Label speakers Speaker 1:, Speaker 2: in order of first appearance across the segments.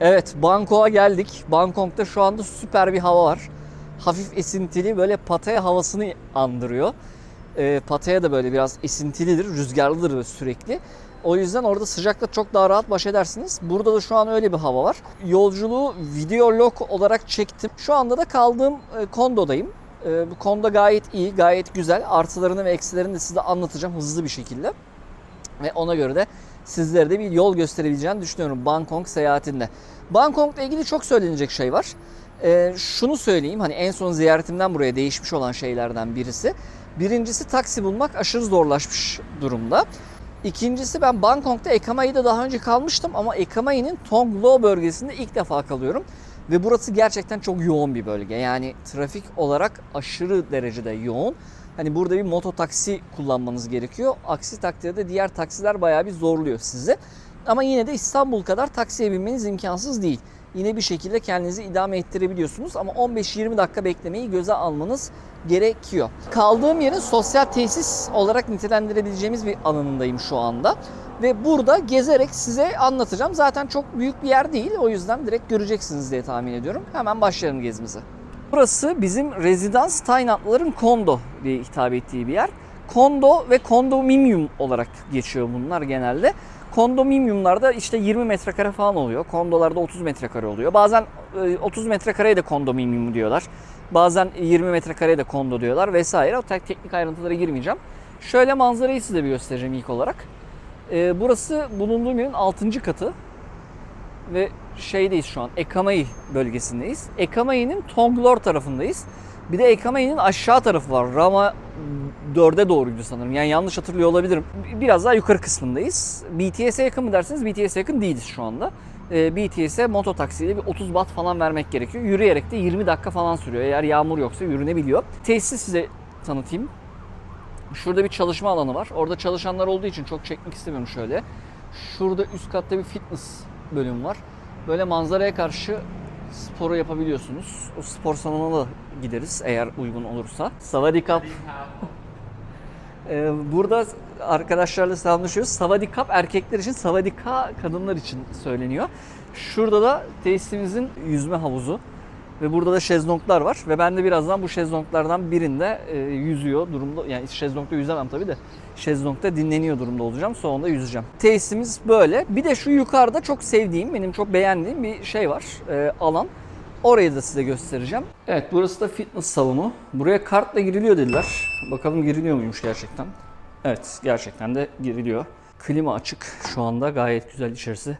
Speaker 1: Evet Bangkok'a geldik. Bangkok'ta şu anda süper bir hava var. Hafif esintili böyle Pattaya havasını andırıyor. Ee, Pattaya da böyle biraz esintilidir, rüzgarlıdır böyle sürekli. O yüzden orada sıcakla çok daha rahat baş edersiniz. Burada da şu an öyle bir hava var. Yolculuğu video log olarak çektim. Şu anda da kaldığım e, kondodayım. E, bu kondo gayet iyi, gayet güzel. Artılarını ve eksilerini de size anlatacağım hızlı bir şekilde. Ve ona göre de sizlere de bir yol gösterebileceğini düşünüyorum Bangkok seyahatinde. Bangkok'la ilgili çok söylenecek şey var. Ee, şunu söyleyeyim hani en son ziyaretimden buraya değişmiş olan şeylerden birisi. Birincisi taksi bulmak aşırı zorlaşmış durumda. İkincisi ben Bangkok'ta Ekamai'de daha önce kalmıştım ama Ekamai'nin Tonglo bölgesinde ilk defa kalıyorum. Ve burası gerçekten çok yoğun bir bölge. Yani trafik olarak aşırı derecede yoğun. Hani burada bir moto taksi kullanmanız gerekiyor. Aksi takdirde diğer taksiler bayağı bir zorluyor sizi. Ama yine de İstanbul kadar taksiye binmeniz imkansız değil. Yine bir şekilde kendinizi idame ettirebiliyorsunuz ama 15-20 dakika beklemeyi göze almanız gerekiyor. Kaldığım yerin sosyal tesis olarak nitelendirebileceğimiz bir alanındayım şu anda. Ve burada gezerek size anlatacağım. Zaten çok büyük bir yer değil. O yüzden direkt göreceksiniz diye tahmin ediyorum. Hemen başlayalım gezimize. Burası bizim rezidans Taylandlıların kondo diye hitap ettiği bir yer. Kondo ve kondominium olarak geçiyor bunlar genelde. Kondominiumlarda işte 20 metrekare falan oluyor. Kondolarda 30 metrekare oluyor. Bazen e, 30 metrekareye de kondominium diyorlar. Bazen 20 metrekareye de kondo diyorlar vesaire. O tek teknik ayrıntılara girmeyeceğim. Şöyle manzarayı size bir göstereceğim ilk olarak. E, Burası bulunduğum yerin 6. katı ve şeydeyiz şu an. Ekamai bölgesindeyiz. Ekamai'nin Tonglor tarafındayız. Bir de Ekamai'nin aşağı tarafı var. Rama 4'e doğruydu sanırım. Yani yanlış hatırlıyor olabilirim. Biraz daha yukarı kısmındayız. BTS'e yakın mı derseniz BTS'e yakın değiliz şu anda. Ee, BTS'e moto taksiyle bir 30 bat falan vermek gerekiyor. Yürüyerek de 20 dakika falan sürüyor. Eğer yağmur yoksa yürünebiliyor. Tesisi size tanıtayım. Şurada bir çalışma alanı var. Orada çalışanlar olduğu için çok çekmek istemiyorum şöyle. Şurada üst katta bir fitness bölüm var. Böyle manzaraya karşı sporu yapabiliyorsunuz. O spor salonuna da gideriz eğer uygun olursa. Savadikap. Ee, burada arkadaşlarla selamlaşıyoruz. Savadikap erkekler için, Savadika kadınlar için söyleniyor. Şurada da tesisimizin yüzme havuzu. Ve burada da şezlonglar var ve ben de birazdan bu şezlonglardan birinde e, yüzüyor durumda. Yani şezlongda yüzemem tabii de şezlongda dinleniyor durumda olacağım. Sonunda yüzeceğim. Tesisimiz böyle. Bir de şu yukarıda çok sevdiğim, benim çok beğendiğim bir şey var. e, alan. Orayı da size göstereceğim. Evet burası da fitness salonu. Buraya kartla giriliyor dediler. Bakalım giriliyor muymuş gerçekten. Evet gerçekten de giriliyor. Klima açık şu anda gayet güzel içerisi.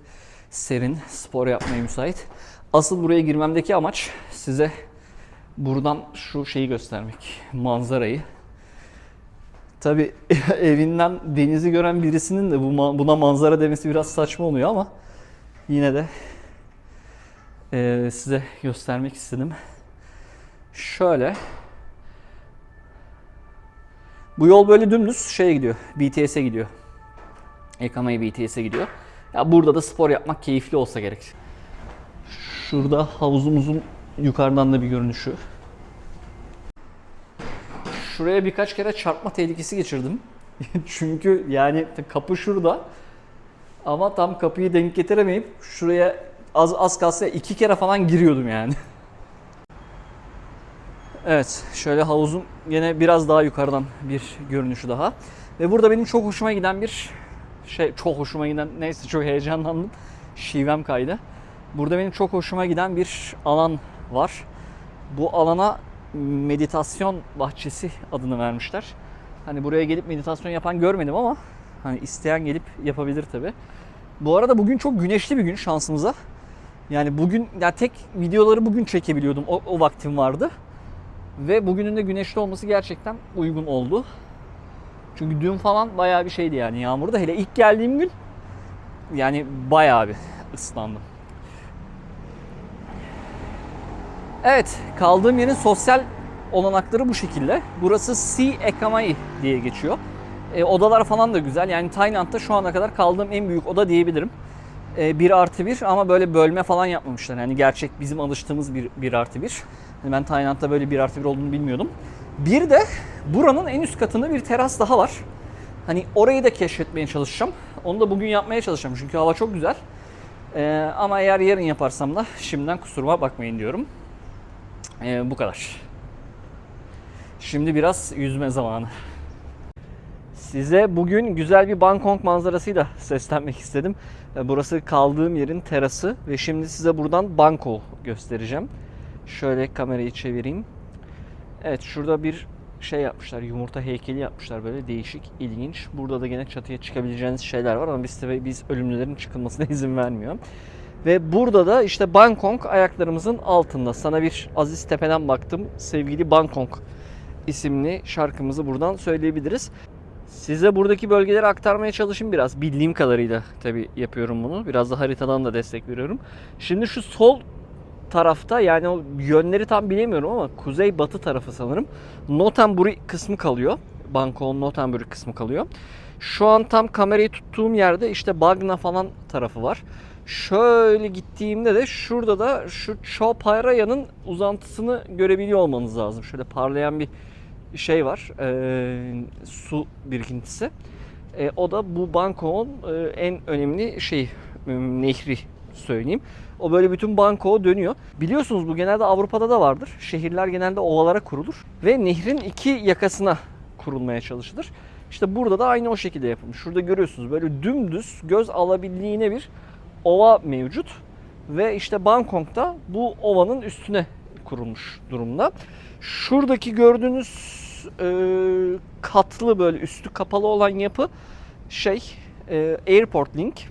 Speaker 1: Serin, spor yapmaya müsait. Asıl buraya girmemdeki amaç size buradan şu şeyi göstermek. Manzarayı. Tabi evinden denizi gören birisinin de buna manzara demesi biraz saçma oluyor ama yine de eee, size göstermek istedim. Şöyle. Bu yol böyle dümdüz şeye gidiyor. BTS'e gidiyor. Ekamai BTS'e gidiyor. Ya burada da spor yapmak keyifli olsa gerek. Şurada havuzumuzun yukarıdan da bir görünüşü. Şuraya birkaç kere çarpma tehlikesi geçirdim. Çünkü yani kapı şurada. Ama tam kapıyı denk getiremeyip şuraya az az kalsa iki kere falan giriyordum yani. Evet, şöyle havuzun yine biraz daha yukarıdan bir görünüşü daha. Ve burada benim çok hoşuma giden bir şey, çok hoşuma giden, neyse çok heyecanlandım. Şivem kaydı. Burada benim çok hoşuma giden bir alan var. Bu alana meditasyon bahçesi adını vermişler. Hani buraya gelip meditasyon yapan görmedim ama hani isteyen gelip yapabilir tabi. Bu arada bugün çok güneşli bir gün şansımıza. Yani bugün ya tek videoları bugün çekebiliyordum. O, o vaktim vardı. Ve bugünün de güneşli olması gerçekten uygun oldu. Çünkü dün falan bayağı bir şeydi yani yağmurda. Hele ilk geldiğim gün yani bayağı bir ıslandım. Evet, kaldığım yerin sosyal olanakları bu şekilde. Burası Sea Ekamai diye geçiyor. E, odalar falan da güzel. Yani Tayland'da şu ana kadar kaldığım en büyük oda diyebilirim. E, 1 artı 1 ama böyle bölme falan yapmamışlar. Yani gerçek bizim alıştığımız bir 1 artı 1. Yani ben Tayland'da böyle 1 artı 1 olduğunu bilmiyordum. Bir de buranın en üst katında bir teras daha var. Hani orayı da keşfetmeye çalışacağım. Onu da bugün yapmaya çalışacağım çünkü hava çok güzel. Ee, ama eğer yarın yaparsam da şimdiden kusuruma bakmayın diyorum. Ee, bu kadar. Şimdi biraz yüzme zamanı. Size bugün güzel bir Bangkok manzarasıyla seslenmek istedim. Ee, Burası kaldığım yerin terası ve şimdi size buradan Bangkok göstereceğim. Şöyle kamerayı çevireyim. Evet şurada bir şey yapmışlar. Yumurta heykeli yapmışlar böyle değişik, ilginç. Burada da gene çatıya çıkabileceğiniz şeyler var ama biz biz ölümlülerin çıkılmasına izin vermiyor. Ve burada da işte Bangkok ayaklarımızın altında. Sana bir Aziz Tepe'den baktım. Sevgili Bangkok isimli şarkımızı buradan söyleyebiliriz. Size buradaki bölgeleri aktarmaya çalışayım biraz. Bildiğim kadarıyla tabii yapıyorum bunu. Biraz da haritadan da destek veriyorum. Şimdi şu sol tarafta yani o yönleri tam bilemiyorum ama kuzey batı tarafı sanırım. Notenbury kısmı kalıyor. Bangkok'un Notenbury kısmı kalıyor. Şu an tam kamerayı tuttuğum yerde işte Bagna falan tarafı var. Şöyle gittiğimde de şurada da şu Chao Phraya'nın uzantısını görebiliyor olmanız lazım. Şöyle parlayan bir şey var. Ee, su birikintisi. Ee, o da bu Bangkok'un e, en önemli şey nehri söyleyeyim. O böyle bütün Bangkok'a dönüyor. Biliyorsunuz bu genelde Avrupa'da da vardır. Şehirler genelde ovalara kurulur ve nehrin iki yakasına kurulmaya çalışılır. İşte burada da aynı o şekilde yapılmış. Şurada görüyorsunuz böyle dümdüz göz alabildiğine bir ova mevcut. Ve işte Bangkok'ta bu ovanın üstüne kurulmuş durumda. Şuradaki gördüğünüz e, katlı böyle üstü kapalı olan yapı şey e, Airport Link.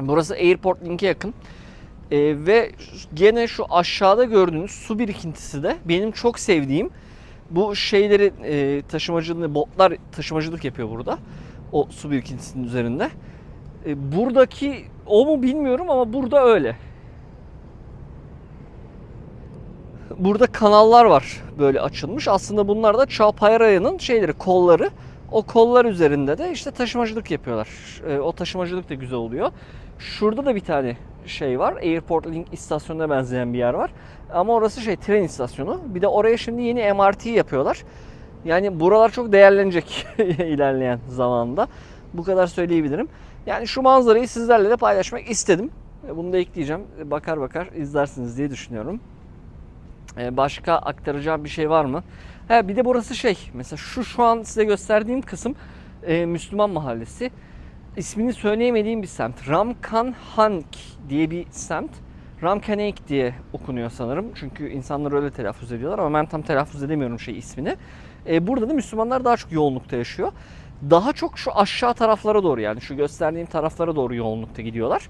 Speaker 1: Burası Airport Link'e yakın. E, ve gene şu aşağıda gördüğünüz su birikintisi de benim çok sevdiğim bu şeyleri e, taşımacılığı botlar taşımacılık yapıyor burada. O su birikintisinin üzerinde. E, buradaki o mu bilmiyorum ama burada öyle. Burada kanallar var böyle açılmış. Aslında bunlar da Chao Phraya'nın şeyleri, kolları. O kollar üzerinde de işte taşımacılık yapıyorlar. E, o taşımacılık da güzel oluyor. Şurada da bir tane şey var. Airport Link istasyonuna benzeyen bir yer var. Ama orası şey tren istasyonu. Bir de oraya şimdi yeni MRT yapıyorlar. Yani buralar çok değerlenecek ilerleyen zamanda. Bu kadar söyleyebilirim. Yani şu manzarayı sizlerle de paylaşmak istedim. E, Bunu da ekleyeceğim. E, Bakar bakar izlersiniz diye düşünüyorum. E, Başka aktaracağım bir şey var mı? Ha bir de burası şey. Mesela şu şu an size gösterdiğim kısım Müslüman mahallesi. İsmini söyleyemediğim bir semt. Ramkhanhank diye bir semt. Ramkhanhank diye okunuyor sanırım. Çünkü insanlar öyle telaffuz ediyorlar ama ben tam telaffuz edemiyorum şey ismini. Burada da Müslümanlar daha çok yoğunlukta yaşıyor. Daha çok şu aşağı taraflara doğru yani şu gösterdiğim taraflara doğru yoğunlukta gidiyorlar.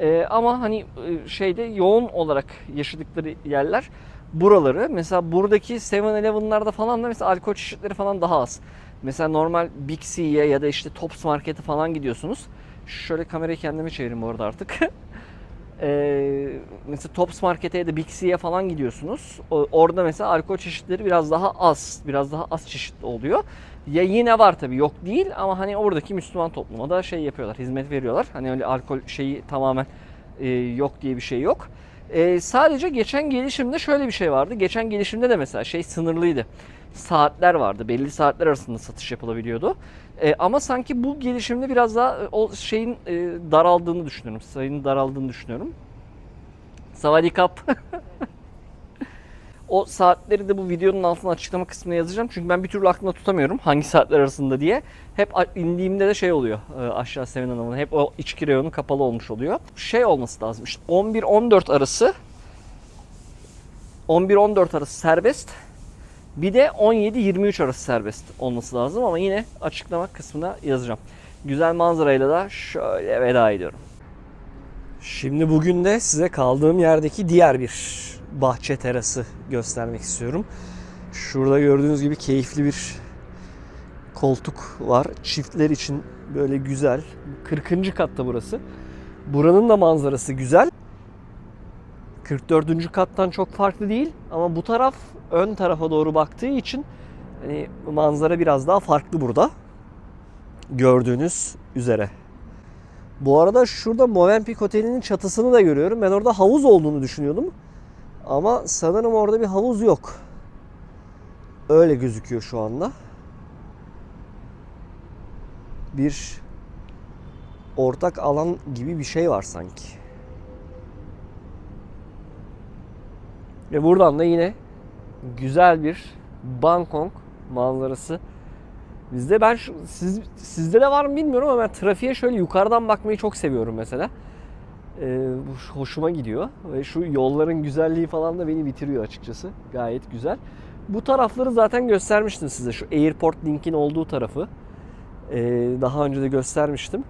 Speaker 1: E, ama hani e, şeyde yoğun olarak yaşadıkları yerler buraları. Mesela buradaki 7-Eleven'larda falan da mesela alkol çeşitleri falan daha az. Mesela normal Big ya da işte Tops Market'e falan gidiyorsunuz. Şöyle kamerayı kendime çevireyim bu arada artık. Ee, mesela Tops Market'e ya da Big C'ye falan gidiyorsunuz. O- Orada mesela alkol çeşitleri biraz daha az, biraz daha az çeşitli oluyor. Ya yine var tabii yok değil ama hani oradaki Müslüman topluma da şey yapıyorlar, hizmet veriyorlar. Hani öyle alkol şeyi tamamen e, yok diye bir şey yok. E, sadece geçen gelişimde şöyle bir şey vardı. Geçen gelişimde de mesela şey sınırlıydı. Saatler vardı. Belli saatler arasında satış yapılabiliyordu. E, ama sanki bu gelişimde biraz daha e, o şeyin e, daraldığını düşünüyorum. Sayının daraldığını düşünüyorum. Savadikap. o saatleri de bu videonun altına açıklama kısmına yazacağım. Çünkü ben bir türlü aklımda tutamıyorum hangi saatler arasında diye. Hep indiğimde de şey oluyor e, aşağı Seven Hanım'ın. Hep o içki reyonu kapalı olmuş oluyor. Şey olması lazım işte 11-14 arası 11-14 arası serbest. Bir de 17-23 arası serbest olması lazım ama yine açıklama kısmına yazacağım. Güzel manzarayla da şöyle veda ediyorum. Şimdi bugün de size kaldığım yerdeki diğer bir bahçe terası göstermek istiyorum. Şurada gördüğünüz gibi keyifli bir koltuk var. Çiftler için böyle güzel. 40. katta burası. Buranın da manzarası güzel. 44. kattan çok farklı değil ama bu taraf ön tarafa doğru baktığı için hani manzara biraz daha farklı burada. Gördüğünüz üzere. Bu arada şurada Movenpick Oteli'nin çatısını da görüyorum. Ben orada havuz olduğunu düşünüyordum. Ama sanırım orada bir havuz yok. Öyle gözüküyor şu anda. Bir ortak alan gibi bir şey var sanki.
Speaker 2: Ve buradan da yine güzel bir Bangkok manzarası bizde. Ben şu, siz, sizde de var mı bilmiyorum ama ben trafiğe şöyle yukarıdan bakmayı çok seviyorum mesela. Bu hoşuma gidiyor ve şu yolların güzelliği falan da beni bitiriyor açıkçası. Gayet güzel. Bu tarafları zaten göstermiştim size. Şu airport link'in olduğu tarafı. Ee, daha önce de göstermiştim.